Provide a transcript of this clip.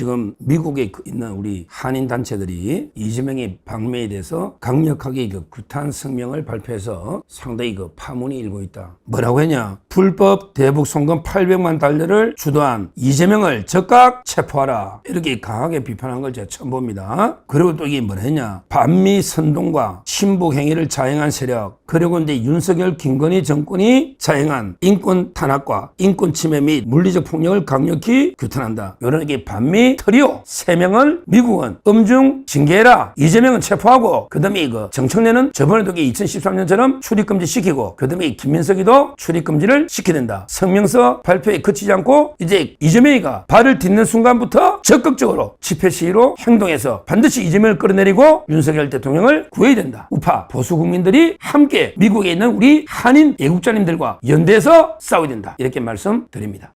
지금 미국에 그 있는 우리 한인 단체들이 이재명의 방매에 대해서 강력하게 그 규탄 성명을 발표해서 상당히 그 파문이 일고 있다. 뭐라고 했냐? 불법 대북 송금 800만 달러를 주도한 이재명을 즉각 체포하라. 이렇게 강하게 비판한 걸 제가 처음 봅니다. 그리고 또 이게 뭐라 했냐? 반미 선동과 신북 행위를 자행한 세력, 그리고 이제 윤석열 김건희 정권이 자행한 인권 탄압과 인권 침해 및 물리적 폭력을 강력히 규탄한다. 이런 게 반미 트리오 세 명을 미국은 음중 징계해라. 이재명은 체포하고 그다음에 이거 정청래는 저번에도 2013년처럼 출입 금지 시키고 그다음에 김민석이도 출입 금지를 시켜야 된다. 성명서 발표에 그치지 않고 이제 이재명이가 발을 딛는 순간부터 적극적으로 집회 시위로 행동해서 반드시 이재명을 끌어내리고 윤석열 대통령을 구해야 된다. 우파 보수 국민들이 함께 미국에 있는 우리 한인 애국자님들과 연대해서 싸워야 된다. 이렇게 말씀드립니다.